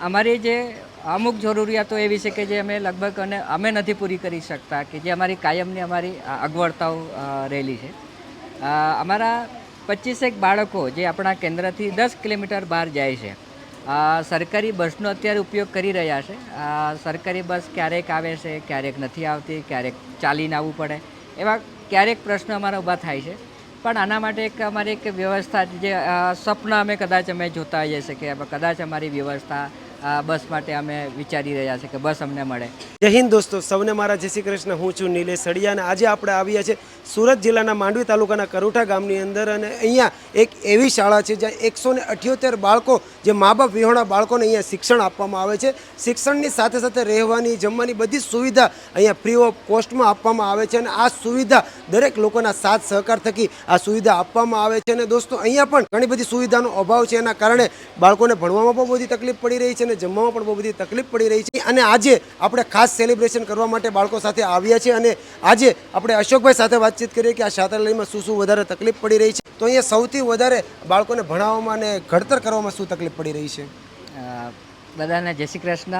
અમારી જે અમુક જરૂરિયાતો એવી છે કે જે અમે લગભગ અને અમે નથી પૂરી કરી શકતા કે જે અમારી કાયમની અમારી અગવડતાઓ રહેલી છે. અમારા પચીસેક બાળકો જે આપણા કેન્દ્રથી દસ કિલોમીટર બહાર જાય છે સરકારી બસનો અત્યારે ઉપયોગ કરી રહ્યા છે. સરકારી બસ ક્યારેક આવે છે ક્યારેક નથી આવતી ક્યારેક ચાલીને આવવું પડે એવા ક્યારેક પ્રશ્નો અમારા ઊભા થાય છે. પણ આના માટે એક અમારી એક વ્યવસ્થા જે અ, સપના અમે કદાચ અમે જોતા હોઈએ છીએ કે કદાચ અમારી વ્યવસ્થા અ, બસ માટે અમે વિચારી રહ્યા છીએ કે બસ અમને મળે. જય હિન્દ દોસ્તો સૌને મારા જય શ્રી કૃષ્ણ. હું છું નિલેશ સડિયા અને આજે આપણે આવ્યા છે સુરત જિલ્લાના માંડવી તાલુકાના કરોઠા ગામની અંદર અને અહીંયા એક એવી શાળા છે જ્યાં એકસો ને અઠ્યોતેર બાળકો જે મા બાપ વિહોણા બાળકોને અહીંયા શિક્ષણ આપવામાં આવે છે. શિક્ષણની સાથે સાથે રહેવાની જમવાની બધી સુવિધા અહીંયા ફ્રી ઓફ કોસ્ટમાં આપવામાં આવે છે અને આ સુવિધા દરેક લોકોના સાથ સહકાર થકી આ સુવિધા આપવામાં આવે છે. અને દોસ્તો અહીંયા પણ ઘણી બધી સુવિધાનો અભાવ છે. એના કારણે બાળકોને ભણવામાં પણ બધી તકલીફ પડી રહી છે અને જમવામાં પણ બહુ બધી તકલીફ પડી રહી છે. અને આજે આપણે ખાસ સેલિબ્રેશન કરવા માટે બાળકો સાથે આવ્યા છે અને આજે આપણે અશોકભાઈ સાથે વાતચીત કરીએ કે આ છાત્રાલયમાં શું શું વધારે તકલીફ પડી રહી છે. તો અહીંયા સૌથી વધારે બાળકોને ભણાવવામાં અને ઘડતર કરવામાં શું તકલીફ પડી રહી છે? બધાને જય શ્રી કૃષ્ણ.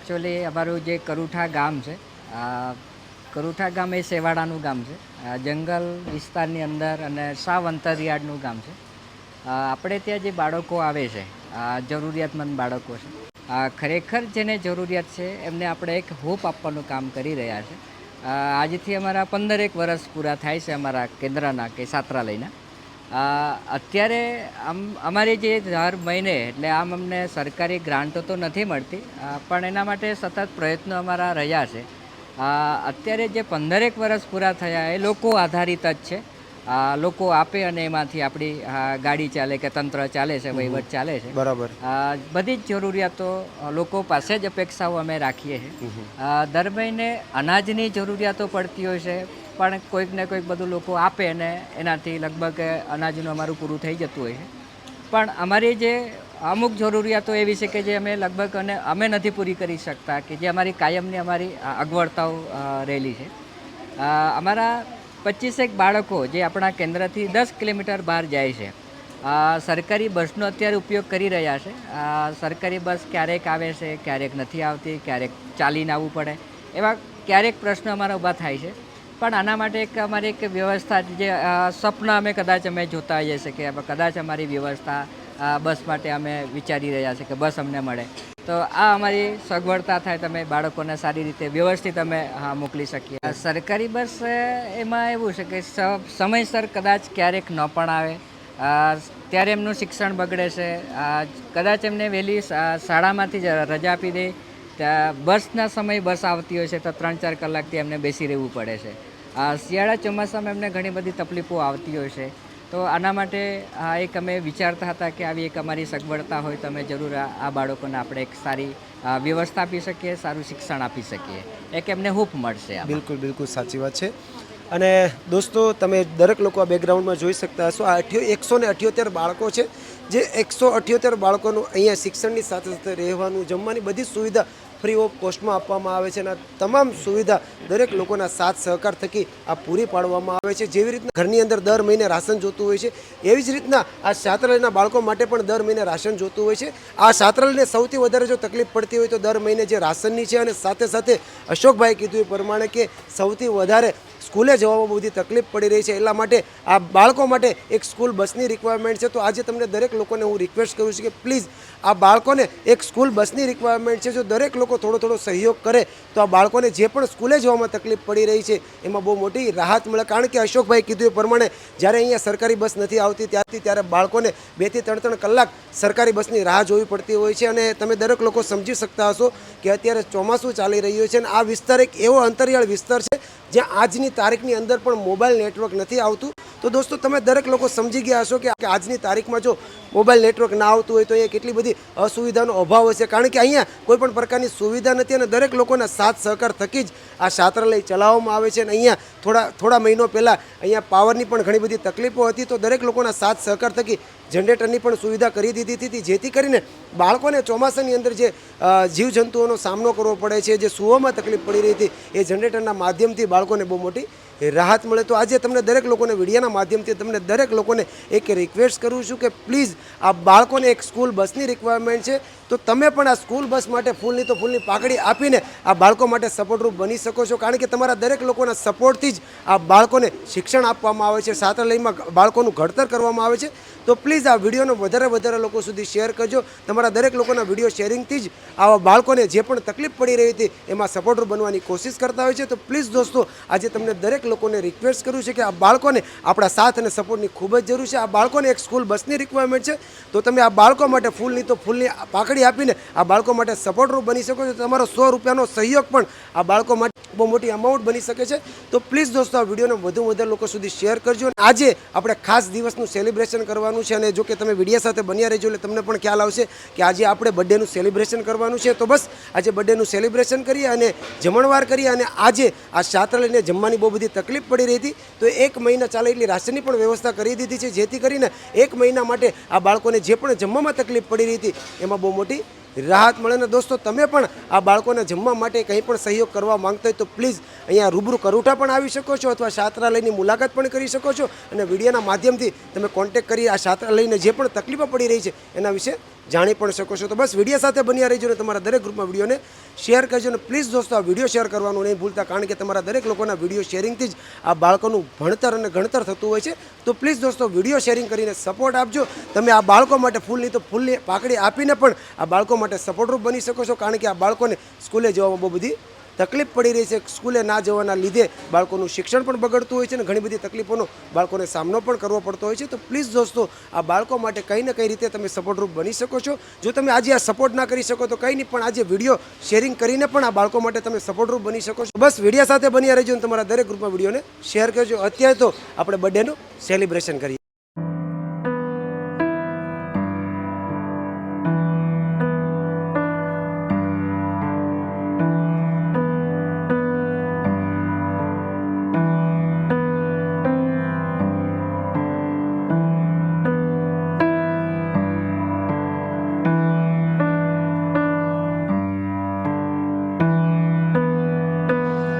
એકચ્યુઅલી અમારું જે કરુઠા ગામ છે કરુઠા ગામ એ સેવાડાનું ગામ છે. જંગલ વિસ્તારની અંદર અને સાવ અંતરિયાળનું ગામ છે. આપણે ત્યાં જે બાળકો આવે છે જરૂરિયાતમંદ બાળકો છે. ખરેખર જેને જરૂરિયાત છે, એમને આપણે એક હોપ આપવાનું કામ કરી રહ્યા છે. આજથી અમારા પંદરેક વર્ષ પૂરા થાય છે અમારા કેન્દ્રના કે છાત્રાલયના. અત્યારે આમ અમારી જે દર મહિને, એટલે આમ અમને સરકારી ગ્રાન્ટો તો નથી મળતી પણ એના માટે સતત પ્રયત્નો અમારા રહ્યા છે. અત્યારે જે પંદરેક વર્ષ પૂરા થયા, એ લોકો આધારિત જ છે. લોકો આપે અને એમાંથી આપણી ગાડી ચાલે કે તંત્ર ચાલે છે વહીવટ ચાલે છે. બરાબર. બધી જ જરૂરિયાતો લોકો પાસે જ અપેક્ષાઓ અમે રાખીએ છીએ. દર મહિને અનાજની જરૂરિયાતો પડતી હોય છે પણ કોઈક ને કોઈક બધું લોકો આપે અને એનાથી લગભગ અનાજનું અમારું પૂરું થઈ જતું હોય છે. પણ અમારી જે અમુક જરૂરિયાતો એવી છે કે જે અમે લગભગ અને અમે નથી પૂરી કરી શકતા કે જે અમારી કાયમની અમારી અગવડતાઓ રહેલી છે. અમારા પચીસેક બાળકો જે આપણા કેન્દ્રથી દસ કિલોમીટર બહાર જાય છે. સરકારી બસનો અત્યારે ઉપયોગ કરી રહ્યા છે. સરકારી બસ ક્યારેક આવે છે, ક્યારેક નથી આવતી, ક્યારેક ચાલીને આવવું પડે. એવા ક્યારેક પ્રશ્નો અમારા ઊભા થાય છે. પણ આના માટે એક અમારી એક વ્યવસ્થા જે સ્વપ્ન અમે કદાચ અમે જોતા હોઈએ છીએ કે કદાચ અમારી વ્યવસ્થા બસ માટે અમે વિચારી રહ્યા છીએ કે બસ અમને મળે. તો આ અમારી સગવડતા થાય તમે બાળકોને સારી રીતે વ્યવસ્થિત અમે, હા, મોકલી શકીએ. સરકારી બસ એમાં એવું છે કે સમયસર કદાચ ક્યારેક ન પણ આવે. ત્યારે એમનું શિક્ષણ બગડે છે. કદાચ એમને વહેલી શાળામાંથી જ રજા આપી દે. બસના સમય બસ આવતી હોય છે તો ત્રણ ચાર કલાકથી એમને બેસી રહેવું પડે છે. શિયાળા ચોમાસામાં એમને ઘણી બધી તકલીફો આવતી હોય છે. તો આના માટે આ એક અમે વિચારતા હતા કે આવી એક અમારી સગવડતા હોય તો અમે જરૂર આ બાળકોને આપણે એક સારી વ્યવસ્થા આપી શકીએ, સારું શિક્ષણ આપી શકીએ એક એમને હૂપ મળશે. બિલકુલ બિલકુલ સાચી વાત છે અને દોસ્તો, તમે દરેક લોકો આ બેકગ્રાઉન્ડમાં જોઈ શકતા હશો, આ અઠ્યો એકસો ને અઠ્યોતેર બાળકો છે, જે એકસો અઠ્યોતેર બાળકોનું અહીંયા શિક્ષણની સાથે સાથે રહેવાનું, જમવાની બધી સુવિધા ફ્રી ઓફ કોસ્ટમાં આપવામાં આવે છે અને તમામ સુવિધા દરેક લોકોના સાથ સહકાર થકી આ પૂરી પાડવામાં આવે છે. જેવી રીતના ઘરની અંદર દર મહિને રાશન જોતું હોય છે, એવી જ રીતના આ છાત્રાલયના બાળકો માટે પણ દર મહિને રાશન જોતું હોય છે. આ છાત્રાલયને સૌથી વધારે જો તકલીફ પડતી હોય તો દર મહિને જે રાશનની છે અને સાથે સાથે અશોકભાઈ કીધું એ પ્રમાણે કે સૌથી વધારે સ્કૂલે જવામાં બહુ બધી તકલીફ પડી રહી છે. એટલા માટે આ બાળકો માટે એક સ્કૂલ બસની રિક્વાયરમેન્ટ છે. તો આજે તમને દરેક લોકોને હું રિક્વેસ્ટ કરું છું કે પ્લીઝ આ બાળકોને એક સ્કૂલ બસની રિક્વાયરમેન્ટ છે. જો દરેક લોકો થોડો થોડો સહયોગ કરે, તો આ બાળકોને જે પણ સ્કૂલે જવામાં તકલીફ પડી રહી છે, એમાં બહુ મોટી રાહત મળે. કારણ કે અશોકભાઈ કીધું એ પ્રમાણે જ્યારે અહીંયા સરકારી બસ નથી આવતી, ત્યારથી ત્યારે બાળકોને બેથી ત્રણ ત્રણ કલાક સરકારી બસની રાહ જોવી પડતી હોય છે. અને તમે દરેક લોકો સમજી શકતા હશો કે અત્યારે ચોમાસું ચાલી રહ્યું છે અને આ વિસ્તાર એક એવો અંતરિયાળ વિસ્તાર છે જ્યાં આજની તારીખની અંદર પણ મોબાઈલ નેટવર્ક નથી આવતું. તો દોસ્તો, તમે દરેક લોકો સમજી ગયા હશો કે આજની તારીખમાં જો મોબાઈલ નેટવર્ક ના આવતું હોય તો અહીંયા કેટલી બધી અસુવિધાનો અભાવ હશે. કારણ કે અહીંયા કોઈ પણ પ્રકારની સુવિધા નથી અને દરેક લોકોના સાથ સહકાર થકી જ આ છાત્રાલય ચલાવવામાં આવે છે અને અહીંયા થોડા થોડા મહિનો પહેલાં અહીંયા પાવરની પણ ઘણી બધી તકલીફો હતી. તો દરેક લોકોના સાથ સહકાર થકી જનરેટરની પણ સુવિધા કરી દીધી હતી. જેથી કરીને બાળકોને ચોમાસાની અંદર જે જીવજંતુઓનો સામનો કરવો પડે છે, જે સૂવામાં તકલીફ પડી રહી હતી, એ જનરેટરના માધ્યમથી બાળકોને બહુ મોટી રાહત મળે તો આજે તમને દરેક લોકોને મીડિયાના માધ્યમથી તમને દરેક લોકોને એક રિક્વેસ્ટ કરું છું કે પ્લીઝ આ બાળકોને એક સ્કૂલ બસની રિક્વાયરમેન્ટ છે. તો તમે પણ આ સ્કૂલ બસ માટે ફૂલની તો ફૂલની પાકડી આપીને આ બાળકો માટે સપોર્ટરૂપ બની શકો છો. કારણ કે તમારા દરેક લોકોના સપોર્ટથી જ આ બાળકોને શિક્ષણ આપવામાં આવે છે. છાત્રાલયમાં બાળકોનું ઘડતર કરવામાં આવે છે. તો પ્લીઝ આ વિડીયોનો વધારે વધારે લોકો સુધી શેર કરજો. તમારા દરેક લોકોના વીડિયો શેરિંગથી જ આવા બાળકોને જે પણ તકલીફ પડી રહી હતી એમાં સપોર્ટર બનવાની કોશિશ કરતા હોય છે. તો પ્લીઝ દોસ્તો, આજે તમને દરેક લોકોને રિક્વેસ્ટ કરું છે કે આ બાળકોને આપણા સાથ અને સપોર્ટની ખૂબ જ જરૂર છે. આ બાળકોને એક સ્કૂલ બસની રિક્વાયરમેન્ટ છે. તો તમે આ બાળકો માટે ફૂલની તો ફૂલની પાકડી આપીને આ બાળકો માટે સપોર્ટરૂપ બની શકો છો. તમારો સો રૂપિયાનો સહયોગ પણ આ બાળકો માટે બહુ મોટી અમાઉન્ટ બની શકે છે. તો પ્લીઝ દોસ્તો, આ વિડીયોને વધુ વધારે લોકો સુધી શેર કરજો. આજે આપણે ખાસ દિવસનું સેલિબ્રેશન કરવાનું છે અને જો કે તમે વીડિયો સાથે બન્યા રહેજો એટલે તમને પણ ખ્યાલ આવશે કે આજે આપણે બર્થડેનું સેલિબ્રેશન કરવાનું છે. તો બસ, આજે બર્થડેનું સેલિબ્રેશન કરીએ અને જમણવાર કરીએ અને આજે આ છાત્રાલયને જમવાની બહુ બધી તકલીફ પડી રહી હતી. તો એક મહિના ચાલે એટલી રાશનની પણ વ્યવસ્થા કરી દીધી છે. જેથી કરીને એક મહિના માટે આ બાળકોને જે પણ જમવામાં તકલીફ પડી રહી હતી, એમાં બહુ મોટી રાહત મળે ને દોસ્તો, તમે પણ આ બાળકોને જમવા માટે કંઈ પણ સહયોગ કરવા માંગતા હોય તો પ્લીઝ અહીંયા રૂબરૂ કરુઠા પણ આવી શકો છો અથવા છાત્રાલયની મુલાકાત પણ કરી શકો છો અને વિડીયોના માધ્યમથી તમે કોન્ટેક્ટ કરી આ છાત્રાલયને જે પણ તકલીફો પડી રહી છે એના વિશે જાણી પણ શકો છો. તો બસ વીડિયો સાથે બન્યા રહેજો ને તમારા દરેક ગ્રુપમાં વિડીયોને શેર કરજો અને પ્લીઝ દોસ્તો, આ વીડિયો શેર કરવાનું નહીં ભૂલતા, કારણ કે તમારા દરેક લોકોના વીડિયો શેરિંગથી જ આ બાળકોનું ભણતર અને ગણતર થતું હોય છે. તો પ્લીઝ દોસ્તો, વીડિયો શેરિંગ કરીને સપોર્ટ આપજો. તમે આ બાળકો માટે ફૂલની તો ફૂલની પાકડી આપીને પણ આ બાળકો માટે સપોર્ટરૂપ બની શકો છો, કારણ કે આ બાળકોને સ્કૂલે જવામાં બહુ બધી તકલીફ પડી રહી છે સ્કૂલે ના જવાના લીધે બાળકોનું શિક્ષણ પણ બગડતું હોય છે અને ઘણી બધી તકલીફોનો બાળકોને સામનો પણ કરવો પડતો હોય છે. તો પ્લીઝ દોસ્તો, આ બાળકો માટે કંઈ ને કઈ રીતે તમે સપોર્ટરૂપ બની શકો છો. જો તમે આજે આ સપોર્ટ ના કરી શકો તો કંઈ નહીં, પણ આજે વીડિયો શેરિંગ કરીને પણ આ બાળકો માટે તમે સપોર્ટરૂપ બની શકો છો. બસ વિડીયા સાથે બન્યા રહેજો અને તમારા દરેક ગ્રુપમાં વિડીયોને શેર કરજો. અત્યારે તો આપણે બર્થડેનું સેલિબ્રેશન કરીએ.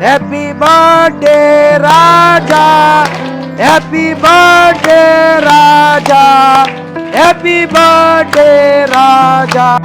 Happy birthday Raja happy birthday Raja happy birthday Raja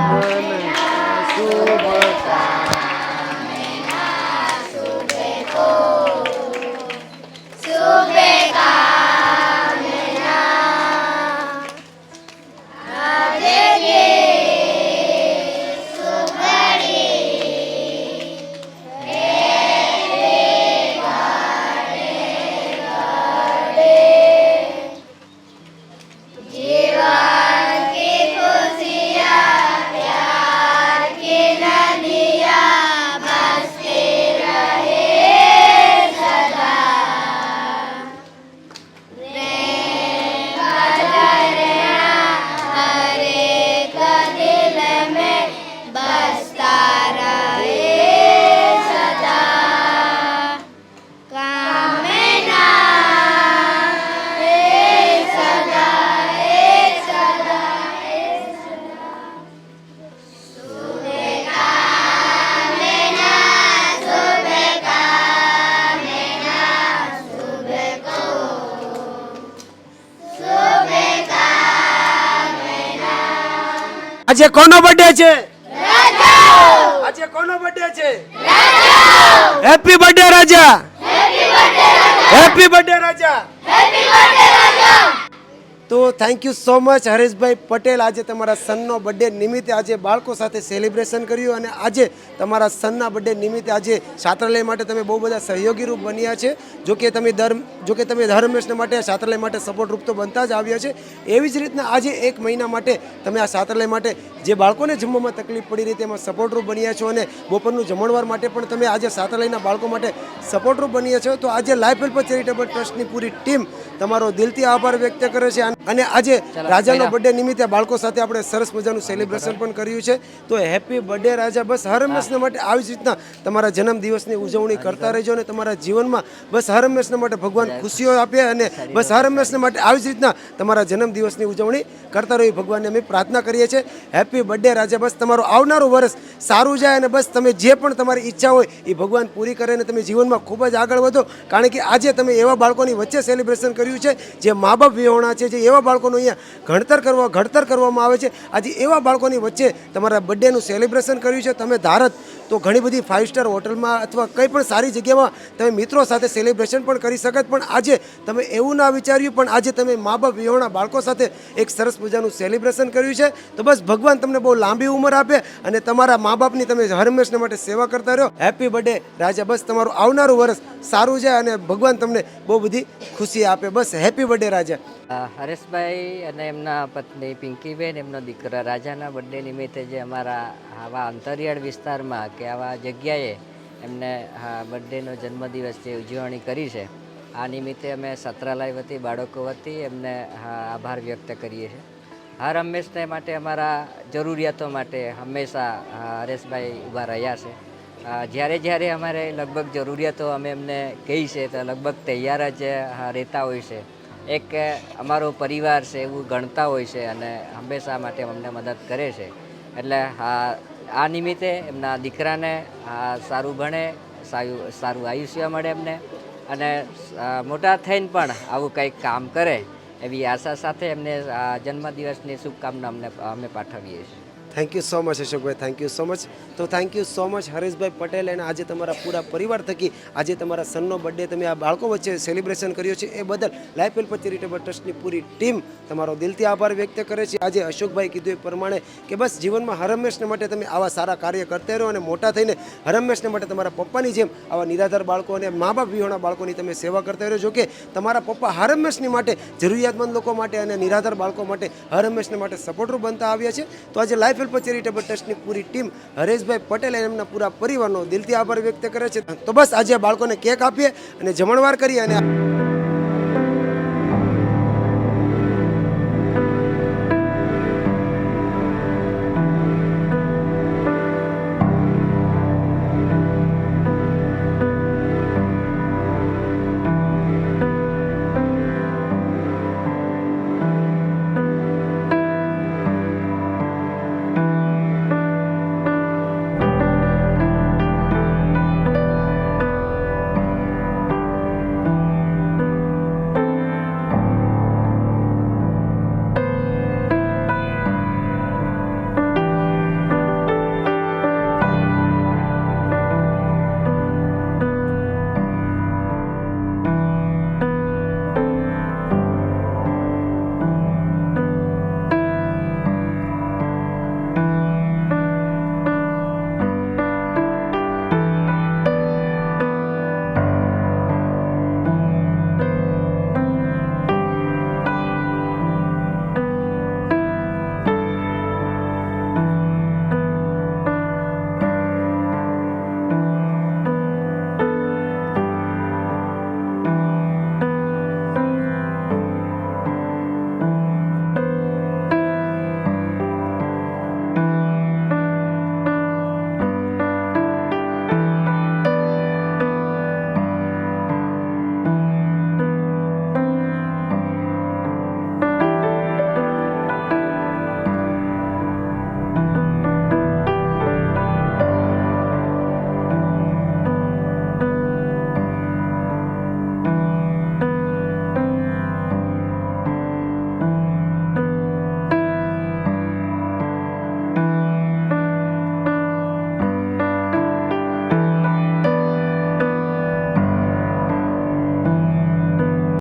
આજે કોનો બર્થડે છે આજે કોનો બર્થડે છે happy birthday Raja happy birthday Raja તો thank you so much Hareshbhai Patel. આજે તમારા સનનો બર્થડે નિમિત્તે આજે બાળકો સાથે સેલિબ્રેશન કર્યું અને આજે તમારા સનના બર્થડે નિમિત્તે આજે છાત્રાલય માટે તમે બહુ બધા સહયોગી રૂપ બન્યા છે. જો કે તમે દર જો કે તમે દર હંમેશને માટે, છાત્રાલય માટે સપોર્ટ રૂપ તો બનતા જ આવ્યા છે. એવી જ રીતના આજે એક મહિના માટે તમે આ છાત્રાલય માટે જે બાળકોને જમવામાં તકલીફ પડી રહી તેમાં સપોર્ટરૂપ બન્યા છો અને બપોરનું જમણવાર માટે પણ તમે આજે છાત્રાલયના બાળકો માટે સપોર્ટરૂપ બન્યા છો. તો આજે લાઈફ હેલ્પ ચેરિટેબલ ટ્રસ્ટની પૂરી ટીમ તમારો દિલથી આભાર વ્યક્ત કરે છે. અને આજે રાજાનો બર્થડે નિમિત્તે બાળકો સાથે આપણે સરસ મજાનું સેલિબ્રેશન પણ કર્યું છે. તો હેપી બર્થડે રાજા. બસ હર હંમેશના માટે આવી જ રીતના તમારા જન્મ દિવસની ઉજવણી કરતા રહેજો અને તમારા જીવનમાં બસ હર હંમેશના માટે ભગવાન ખુશીઓ આપે અને બસ હર હંમેશના માટે આવી જ રીતના તમારા જન્મ દિવસની ઉજવણી કરતા રહી ભગવાનને અમે પ્રાર્થના કરીએ છીએ. હેપી બર્થડે રાજા. બસ તમારું આવનારું વર્ષ સારું જાય અને બસ તમે જે પણ તમારી ઈચ્છા હોય એ ભગવાન પૂરી કરે અને તમે જીવનમાં ખૂબ જ આગળ વધો. કારણ કે આજે તમે એવા બાળકોની વચ્ચે સેલિબ્રેશન કર્યું કર્યું છે, જે મા બાપ વિહોણા છે, જે એવા બાળકોનું અહીંયા ઘણતર કરવા, ઘડતર કરવામાં આવે છે. આજે એવા બાળકોની વચ્ચે તમારા બર્થડેનું સેલિબ્રેશન કર્યું છે. તમે ધારત તો ઘણી બધી ફાઇવ સ્ટાર હોટલમાં અથવા કંઈ પણ સારી જગ્યામાં તમે મિત્રો સાથે સેલિબ્રેશન પણ કરી શકત. પણ આજે તમે એવું ના વિચાર્યું, પણ આજે તમે મા બાપ વિહોણા બાળકો સાથે એક સરસ મજાનું સેલિબ્રેશન કર્યું છે. તો બસ ભગવાન તમને બહુ લાંબી ઉંમર આપે અને તમારા મા બાપની તમે હરમેશને માટે સેવા કરતા રહ્યો. હેપી બર્થડે રાજા. બસ તમારું આવનારું વર્ષ સારું જાય અને ભગવાન તમને બહુ બધી ખુશી આપે. બસ હેપી બર્થડે રાજા. હરેશભાઈ અને એમના પત્ની પિંકીબેન, એમનો દીકરા રાજાના બર્થડે નિમિત્તે જે અમારા આવા અંતરિયાળ વિસ્તારમાં કે આવા જગ્યાએ એમને બર્થડેનો જન્મદિવસ જે ઉજવણી કરી છે, આ નિમિત્તે અમે સત્રાલય વતી, બાળકો વતી એમને આભાર વ્યક્ત કરીએ છીએ. હર હંમેશને માટે અમારા જરૂરિયાતો માટે હંમેશા હરેશભાઈ ઊભા રહ્યા છે. જ્યારે જ્યારે અમારે લગભગ જરૂરિયાતો અમે એમને કહી છે, તો લગભગ તૈયાર જ રહેતા હોય છે. એક અમારો પરિવાર છે એવું ગણતા હોય છે અને હંમેશા માટે અમને મદદ કરે છે. એટલે આ આ નિમિત્તે એમના દીકરાને, આ સારું ભણે સારું સારું આયુષ્ય મળે એમને અને મોટા થઈને પણ આવું કંઈક કામ કરે એવી આશા સાથે એમને આ જન્મદિવસની શુભકામના અમને, અમે પાઠવીએ છીએ. Thank you so much Ashokbhai thank you so much તો thank you so much Hareshbhai Patel અને આજે તમારા પૂરા પરિવાર થકી આજે તમારા સનનો બર્થડે તમે આ બાળકો વચ્ચે સેલિબ્રેશન કર્યો છે. એ બદલ લાઈફ હેલ્પ ચેરિટેબલ ટ્રસ્ટની પૂરી ટીમ તમારો દિલથી આભાર વ્યક્ત કરે છે. આજે અશોકભાઈ કીધું એ પ્રમાણે કે બસ જીવનમાં હર હંમેશને માટે તમે આવા સારા કાર્ય કરતા રહો અને મોટા થઈને હરમેશને માટે તમારા પપ્પાની જેમ આવા નિરાધાર બાળકો અને મા બાપ વિહોણા બાળકોની તમે સેવા કરતા રહ્યો જો કે તમારા પપ્પા હરમેશની માટે, જરૂરિયાતમંદ લોકો માટે અને નિરાધાર બાળકો માટે હર હંમેશને માટે સપોર્ટર બનતા આવ્યા છે. તો આજે લાઈફ હેલ્પ ચેરિટેબલ ટ્રસ્ટની પૂરી ટીમ હરેશભાઈ પટેલ અને એમના પૂરા પરિવારનો દિલથી આભાર વ્યક્ત કરે છે. તો બસ આજે બાળકોને કેક આપીએ અને જમણવાર કરીએ અને